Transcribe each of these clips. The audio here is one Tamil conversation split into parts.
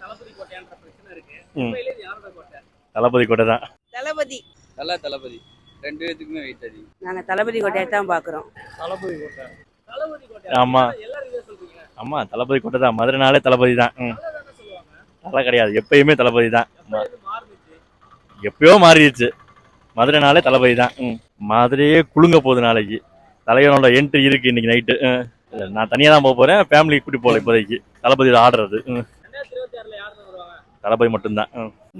தளபதி கோட்டையான்ற பிரச்சனை இருக்கு. ம். உண்மையிலே இது யாரோட கோட்டை? தான். தளபதி. தல தளபதி. ரெண்டு பேத்துக்குமே வெயிட் அதிகம் நாங்கள் தளபதி கோட்டையை தான் பார்க்குறோம் தளபதி கோட்டை. தளபதி கோட்டை. ஆமா. எல்லாரும் இதை சொல்றீங்க. ஆமாம் தளபதி கோட்டை தான். மதுரைனாலே தளபதி தான். தலை கிடையாது. எப்பயுமே தளபதி தான். எப்பயோ மாறிடுச்சு. மதுரைனாலே தளபதி தான். மதுரையே குலுங்க போகுது நாளைக்கு. தலைவனோட என்ட்ரி இருக்கு இன்னைக்கு நைட்டு நான் தனியாக தான் போக போகிறேன் ஃபேமிலி கூட்டி போகல இப்போதைக்கு. தளபதி ஆடுறது தளபதி மட்டும்தான்.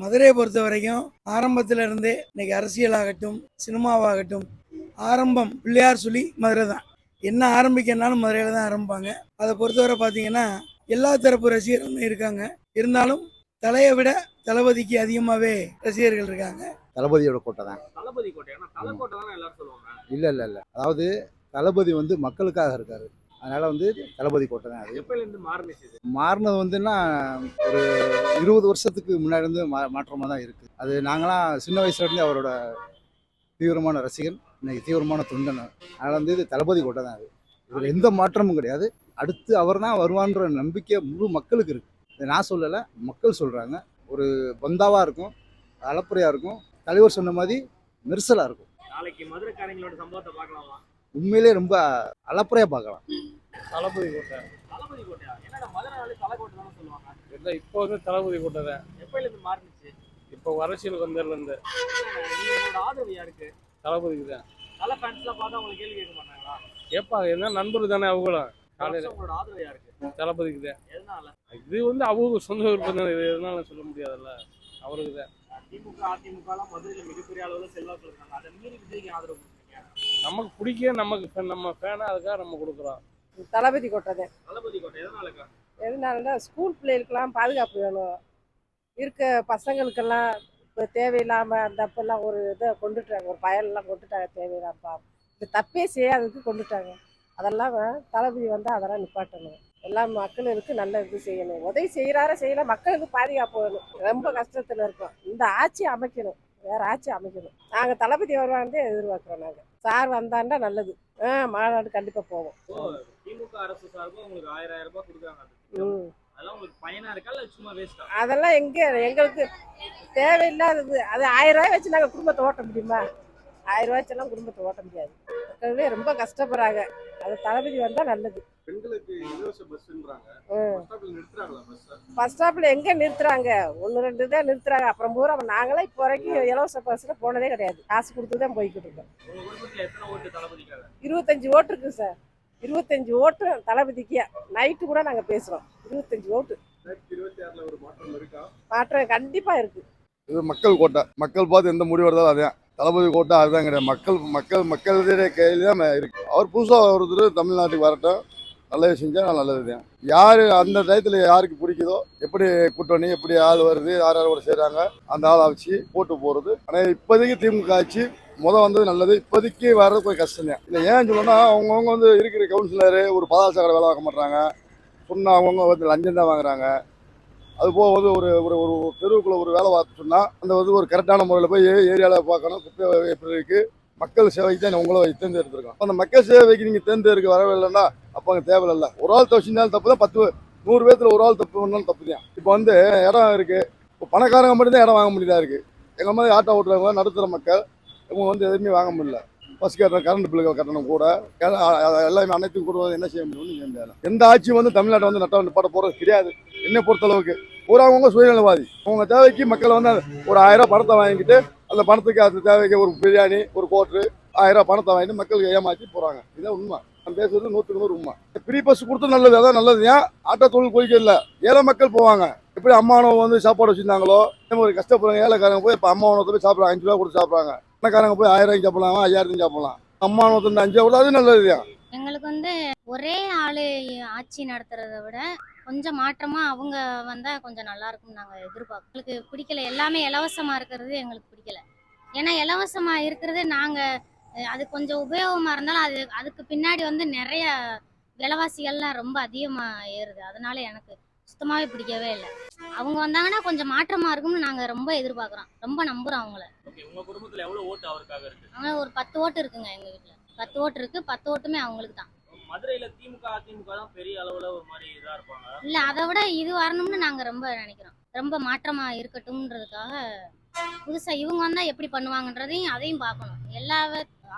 மதுரையை பொறுத்த வரைக்கும் ஆரம்பத்துல இருந்தே இன்னைக்கு அரசியலாகட்டும் சினிமாவாகட்டும் ஆரம்பம் பிள்ளையார் சொல்லி மதுரை தான். என்ன ஆரம்பிக்கனாலும் மதுரையில் தான் ஆரம்பிப்பாங்க. அதை பொறுத்தவரை பார்த்தீங்கன்னா எல்லா தரப்பு ரசிகர்களும் இருக்காங்க. இருந்தாலும் தலையை விட தளபதிக்கு அதிகமாகவே ரசிகர்கள் இருக்காங்க. தளபதியோட கோட்டை தான். தளபதி கோட்டை ஏன்னா தலை கோட்டை தானே எல்லாரும் சொல்லுவாங்க. இல்லை இல்லை இல்லை. அதாவது தளபதி வந்து மக்களுக்காக இருக்காரு. அதனால வந்து தளபதி கோட்டை தான் அது. எப்பல இருந்து மாறுனுச்சு மாறினது வந்துன்னா ஒரு இருபது வருஷத்துக்கு முன்னாடி இருந்து மா மாற்றமாக தான் இருக்குது அது நாங்களாம் சின்ன வயசுல இருந்தே அவரோட தீவிரமான ரசிகன் இன்னைக்கு தீவிரமான தொண்டன் அதனால் வந்து இது தளபதி கோட்டை தான் அது. இதில் எந்த மாற்றமும் கிடையாது. அடுத்து அவர் தான் வருவான்ற நம்பிக்கை முழு மக்களுக்கு இருக்குது இதை நான் சொல்லலை மக்கள் சொல்கிறாங்க ஒரு பந்தாவாக இருக்கும் அளப்புறையாக இருக்கும் தலைவர் சொன்ன மாதிரி நெரிசலாக இருக்கும். நாளைக்கு மதுரைக்காரங்களோட சம்பவத்தை பார்க்கலாமா? உண்மையிலே ரொம்ப அளப்புறையாக பார்க்கலாம். தளபதி கோட்டை. தளபதி கோட்டையா? என்னடா மதுரை தலை கோட்டை தானே சொல்லுவாங்க? இல்லை இப்போ வந்து தளபதி கோட்டை தான். இப்போ அரசியல் வந்ததுலேருந்து. நீங்க உங்களோட ஆதரவு யாருக்கு? தளபதிக்கு தான். தலை ஃபேன்ஸ்லாம் பார்த்தா உங்களுக்கு கேள்வி கேட்க மாட்டாங்களா? கேட்பாங்க என்ன நண்பர் தானே அவங்களும் காலையில். உங்களோட ஆதரவு யாருக்கு? தளபதிக்கு தான். எதனால? இது வந்து அவங்க சொந்த விருப்பம் தான் இது எதனால சொல்ல முடியாதுல்ல? அவருக்கு தான். திமுக அதிமுக எல்லாம் மதுரையில மிகப்பெரிய அளவுல செல்வாக்கு இருக்காங்க. அதை மீறி விஜய்க்கு ஆதரவு நமக்கு பிடிக்க நமக்கு நம்ம ஃபேனாக அதுக்காக நம்ம கொடுக்குறோம். தளபதி கோட்டை தான் தளபதி கோட்டை எதனாலக்கா? எதனாலனா ஸ்கூல் பிள்ளைகளுக்கெல்லாம் பாதுகாப்பு வேணும். இருக்க பசங்களுக்கெல்லாம் இப்போ தேவையில்லாமல் அந்த அப்பெல்லாம் ஒரு இதை கொண்டுட்டாங்க ஒரு பயலெல்லாம் கொண்டுட்டாங்க தேவையில்லாம. இந்த தப்பே செய்யாததுக்கு கொண்டுட்டாங்க. அதெல்லாம் தளபதி வந்து அதெல்லாம் நிப்பாட்டணும். எல்லா மக்களுக்கு நல்ல இது செய்யணும். உதவி செய்கிறார செய்யல மக்களுக்கு பாதுகாப்பு வேணும். ரொம்ப கஷ்டத்தில் இருக்கோம். இந்த ஆட்சி அமைக்கணும். வேற ஆட்சி அமைக்கணும். நாங்கள் தளபதி வருவான்னு எதிர்பார்க்குறோம் நாங்கள் சார் வந்தாண்டா நல்லது. ஆ மாநாடு கண்டிப்பாக போவோம். திமுக அரசு சார்பா உங்களுக்கு ஆயிரம் ஆயிரம் ரூபாய் கொடுக்குறாங்க அதெல்லாம் எங்க எங்களுக்கு தேவையில்லாதது. அது ஆயிரம் ரூபாய் வச்சு நாங்கள் குடும்பத்தை ஓட்ட முடியுமா? ஆயிரம் ரூபாய் வச்செல்லாம் குடும்பத்தை ஓட்ட முடியாது. மக்களே ரொம்ப கஷ்டப்படுறாங்க. அது தளபதி வந்தால் நல்லது. பெண்களுக்கு இலவச பஸ்ன்றாங்க ம் பஸ் ஸ்டாப்ல எங்கே நிறுத்துறாங்க? ஒன்று ரெண்டு தான் நிறுத்துறாங்க. அப்புறம் பூரா நாங்களாம் இப்போ வரைக்கும் இலவச பஸ்ஸில் போனதே கிடையாது. காசு கொடுத்து தான் போய்கிட்டு இருக்கோம். ஓட்டு தளபதிக்காக? இருபத்தஞ்சி ஓட்டு இருக்கு சார். இருபத்தஞ்சி ஓட்டு தளபதிக்கு. நைட்டு கூட நாங்கள் பேசுகிறோம் இருபத்தஞ்சி ஓட்டு. மாற்றம் இருக்கா? கண்டிப்பாக இருக்குது இது மக்கள் கோட்டை. மக்கள் பார்த்து எந்த முடிவு எடுத்தாலும் அதே தளபதி கோட்டை அதுதான் கிடையாது. மக்கள் மக்கள் மக்களுடைய கையில் தான் இருக்கு. அவர் புதுசாக ஒருத்தர் தமிழ்நாட்டுக்கு வரட்டும். நல்லது செஞ்சால் நல்லது தான் யார் அந்த டயத்தில் யாருக்கு பிடிக்குதோ எப்படி கூட்டணி எப்படி ஆள் வருது யார் யார் கூட செய்கிறாங்க அந்த ஆளை வச்சு போட்டு போகிறது ஆனால் இப்போதைக்கு திமுக ஆட்சி முதல் வந்தது நல்லது. இப்போதைக்கு வர்றது கொஞ்சம் கஷ்டம் தான். இல்லை ஏன் சொல்லணும்னா அவங்கவுங்க வந்து இருக்கிற கவுன்சிலரு ஒரு பதாசாக்கடை வேலை பார்க்க மாட்டாங்க சொன்னால் அவங்கவுங்க வந்து லஞ்சம் தான் வாங்குறாங்க. அது போக வந்து ஒரு ஒரு ஒரு தெருவுக்குள்ளே ஒரு வேலை பார்த்து சொன்னால் அந்த வந்து ஒரு கரெக்டான முறையில் போய் ஏரியாவில் பார்க்கணும் குப்பை எப்படி இருக்குது மக்கள் சேவைக்கு தான் உங்களை தேர்ந்தெடுத்திருக்கோம். அந்த மக்கள் சேவைக்கு நீங்கள் தேர்ந்தெடுக்க வரவே இல்லைன்னா அப்போ அங்கே தேவையில்ல ஒரு ஆள் தப்பு செஞ்சாலும் தப்பு தான் பத்து நூறு பேர்த்தில் ஒரு ஆள் தப்பு பண்ணாலும் தப்பு தான். இப்போ வந்து இடம் இருக்குது இப்போ பணக்காரங்க மட்டும்தான் இடம் வாங்க முடியல இருக்குது எங்கள் மாதிரி ஆட்டோ ஓட்டுறவங்க நடுத்தர மக்கள் இவங்க வந்து எதுவுமே வாங்க முடியல. பஸ் கட்டணம் கரண்ட் பில்லுகள் கட்டணம் கூட. எல்லாம் எல்லாமே அனைத்தும் கூட என்ன செய்ய முடியும் செய்ய முடியாது எந்த ஆட்சியும் வந்து தமிழ்நாட்டை வந்து நட்ட நிப்பாட்ட போகிறது கிடையாது. என்னை பொறுத்தளவுக்கு. ஒரு அவங்கவுங்க சுயநலவாதி. அவங்க தேவைக்கு மக்களை வந்து ஒரு ஆயிரம் பணத்தை வாங்கிட்டு அந்த பணத்துக்கு அது தேவைக்கு ஒரு பிரியாணி ஒரு கோட்ரு ஆயிரம் பணத்தை வாங்கிட்டு மக்களுக்கு ஏமாற்றி போகிறாங்க இதுதான் உண்மை. நான் பேசுறது நூற்றுக்கு நூறு உண்மை. ஃப்ரீ பஸ் கொடுத்து நல்லது. அதான் நல்லது. ஏன்? ஆட்டோ தொழில் கோரிக்கை இல்லை. ஏழை மக்கள் போவாங்க. எப்படி அம்மா வந்து சாப்பாடு வச்சுருந்தாங்களோ ஒரு கஷ்டப்படுறாங்க ஏழைக்காரங்க போய் இப்போ அம்மா போய் சாப்பிட்றாங்க. அஞ்சு ரூபா கொடுத்து சாப்பிட்றாங்க. பணக்காரங்க போய் ஆயிரம் ரூபாய்க்கு சாப்பிடலாம் ஐயாயிரத்துக்கு சாப்பிடலாம் அம்மா உணவத்தை அஞ்சு ரூபா அது நல்லது தான் எங்களுக்கு வந்து ஒரே ஆளு ஆட்சி நடத்துறத விட கொஞ்சம் மாற்றமா அவங்க வந்தா கொஞ்சம் நல்லா இருக்கும் நாங்க எதிர்பார்க்கோம் எங்களுக்கு பிடிக்கல. எல்லாமே இலவசமா இருக்கிறது எங்களுக்கு பிடிக்கல. ஏன்னா இலவசமா இருக்கிறது நாங்க அது கொஞ்சம் உபயோகமா இருந்தாலும் அது அதுக்கு பின்னாடி வந்து நிறைய விலைவாசிகள்லாம் ரொம்ப அதிகமா ஏறுது. அதனால எனக்கு சுத்தமாவே பிடிக்கவே இல்லை. அவங்க வந்தாங்கன்னா கொஞ்சம் மாற்றமா இருக்கும்னு நாங்க ரொம்ப எதிர்பார்க்குறோம். ரொம்ப நம்புறோம் அவங்கள. ஓகே உங்க குடும்பத்துல எவ்வளவு ஓட்டு அவருக்காக இருக்கு? ஆனால் ஒரு பத்து ஓட்டு இருக்குங்க எங்க வீட்டில் பத்து ஓட்டு இருக்கு பத்து ஓட்டுமே அவங்களுக்கு தான். மதுரையில திமுக அதிமுக தான் பெரிய அளவுல ஒரு மாதிரி இதா இருப்பாங்க. இல்ல அதை விட இது வரணும்னு நாங்க ரொம்ப நினைக்கிறோம். ரொம்ப மாற்றமா இருக்கட்டும்ன்றதுக்காக புதுசா இவங்க வந்தா எப்படி பண்ணுவாங்கன்றதையும் அதையும் பார்க்கணும். எல்லா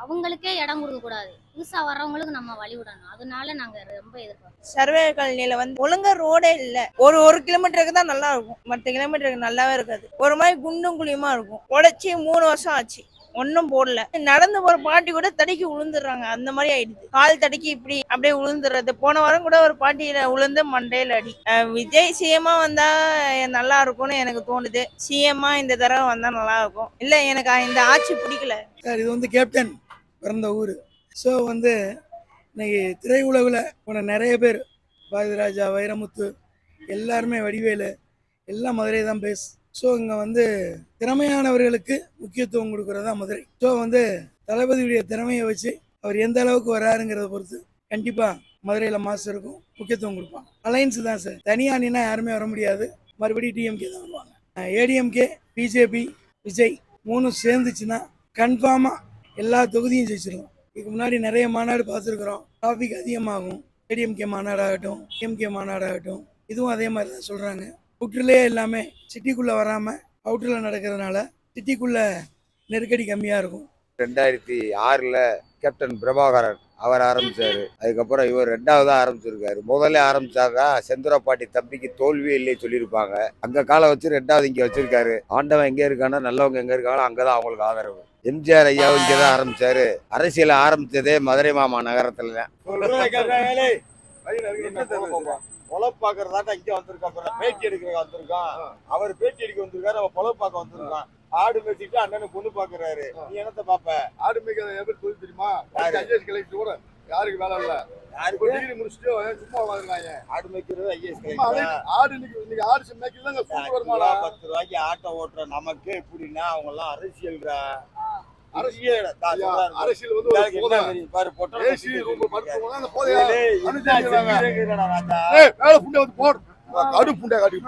அவங்களுக்கே இடம் கொடுக்க கூடாது புதுசா வர்றவங்களுக்கு நம்ம வழி விடணும். அதனால நாங்க ரொம்ப எதிர்பார்க்கோம் சர்வே காலனியில வந்து ஒழுங்கா ரோடே இல்ல. ஒரு ஒரு கிலோமீட்டருக்கு தான் நல்லா இருக்கும். மற்ற கிலோமீட்டருக்கு நல்லாவே இருக்காது. ஒரு மாதிரி குண்டும் குழியுமா இருக்கும். உடைச்சி மூணு வருஷம் ஆச்சு. ஒன்றும் போடல. நடந்து போற பாட்டி கூட தடுக்கி விழுந்துடுறாங்க அந்த மாதிரி ஆயிடுது. கால் தடுக்கி இப்படி அப்படியே விழுந்துடுறது போன வாரம் கூட ஒரு பாட்டியில விழுந்து மண்டையில அடி. விஜய் சிஎம்மா வந்தா நல்லா இருக்கும்னு எனக்கு தோணுது. சிஎம்மா இந்த தடவை வந்தா நல்லா இருக்கும். இல்ல எனக்கு இந்த ஆட்சி பிடிக்கல. சார் இது வந்து கேப்டன் பிறந்த ஊர். ஸோ வந்து இன்னைக்கு திரையுலகில் போன நிறைய பேர் பாரதிராஜா வைரமுத்து எல்லாருமே வடிவேலு எல்லாம் மதுரை தான் பேஸ் ஸோ இங்கே வந்து திறமையானவர்களுக்கு முக்கியத்துவம் கொடுக்கறது தான் மதுரை. ஸோ வந்து தளபதியுடைய திறமையை வச்சு அவர் எந்த அளவுக்கு வராருங்கிறத பொறுத்து கண்டிப்பாக மதுரையில் மாசு இருக்கும் முக்கியத்துவம் கொடுப்பாங்க. அலைன்ஸ் தான் சார் தனியாக நின்னா யாருமே வர முடியாது. மறுபடியும் டிஎம்கே தான் வருவாங்க. ஏடிஎம்கே பிஜேபி விஜய் மூணும் சேர்ந்துச்சுன்னா கன்ஃபார்மாக எல்லா தொகுதியும் ஜெயிச்சிடலாம் இதுக்கு முன்னாடி நிறைய மாநாடு பார்த்துருக்குறோம். டிராஃபிக் அதிகமாகும். ஏடிஎம்கே மாநாடாகட்டும் டிஎம்கே மாநாடாகட்டும். இதுவும் அதே மாதிரி தான் சொல்கிறாங்க அவுட்டர்லேயே எல்லாமே சிட்டிக்குள்ளே வராமல் அவுட்டரில் நடக்கிறதுனால சிட்டிக்குள்ளே நெருக்கடி கம்மியாக இருக்கும். ரெண்டாயிரத்தி ஆறில் கேப்டன் பிரபாகரன் அவர் ஆரம்பிச்சாரு. அதுக்கப்புறம் இவர் ரெண்டாவது ஆரம்பிச்சிருக்காரு. முதல்ல ஆரம்பிச்சாக்கா பாட்டி தம்பிக்கு தோல்வியே இல்லையே சொல்லியிருப்பாங்க. அங்க காலை வச்சு ரெண்டாவது இங்க வச்சிருக்காரு. ஆண்டவன் எங்க இருக்கானோ நல்லவங்க எங்க இருக்காங்களோ அங்கதான் அவங்களுக்கு ஆதரவு. எம்ஜிஆர் ஐயாவும் இங்கே தான் ஆரம்பிச்சாரு. அரசியல் ஆரம்பிச்சதே மதுரை மாமா நகரத்துல. தான் பொழப்பு பாக்குறதாட்ட இங்க வந்திருக்கோம் பேட்டி எடுக்க வந்திருக்கோம் அவர் பேட்டி எடுக்க வந்திருக்காரு அவ பொழப்பு பார்க்க வந்திருக்கான். ஆடு மேய்ச்சிட்டு அண்ணனு பொண்ணு பாக்குறாரு நீ என்னத்த பாப்ப ஆடு மேய்க்கிறது எப்படி தொழில் தெரியுமா? ஐஏஎஸ் கலெக்டர் கூட. யாருக்கு வேலை இல்ல? யாருக்கு? டிகிரி முடிச்சுட்டு சும்மா உட்காந்துருக்காங்க ஆடு மேய்க்கிறது ஐஏஎஸ் ஆடு இன்னைக்கு இன்னைக்கு ஆடு மேய்க்கிறது கூட்டு வருமானா பத்து ரூபாய்க்கு ஆட்டோ ஓட்டுற நமக்கு எப்படின்னா அவங்க எல்லாம் அரசியல் அரசியல். அரசியல் வந்து? பாரு, பொட்டை ஏசி ரூம் படுத்து போனா அந்த போதையா? ஏய், அனுப்பிச்சு என்ன வைக்கிறாங்க. செஞ்சுக்கிறேங்கடா ராஜா? ஏய் மேல புண்டை வந்து போடு. கடு புண்டை காட்டி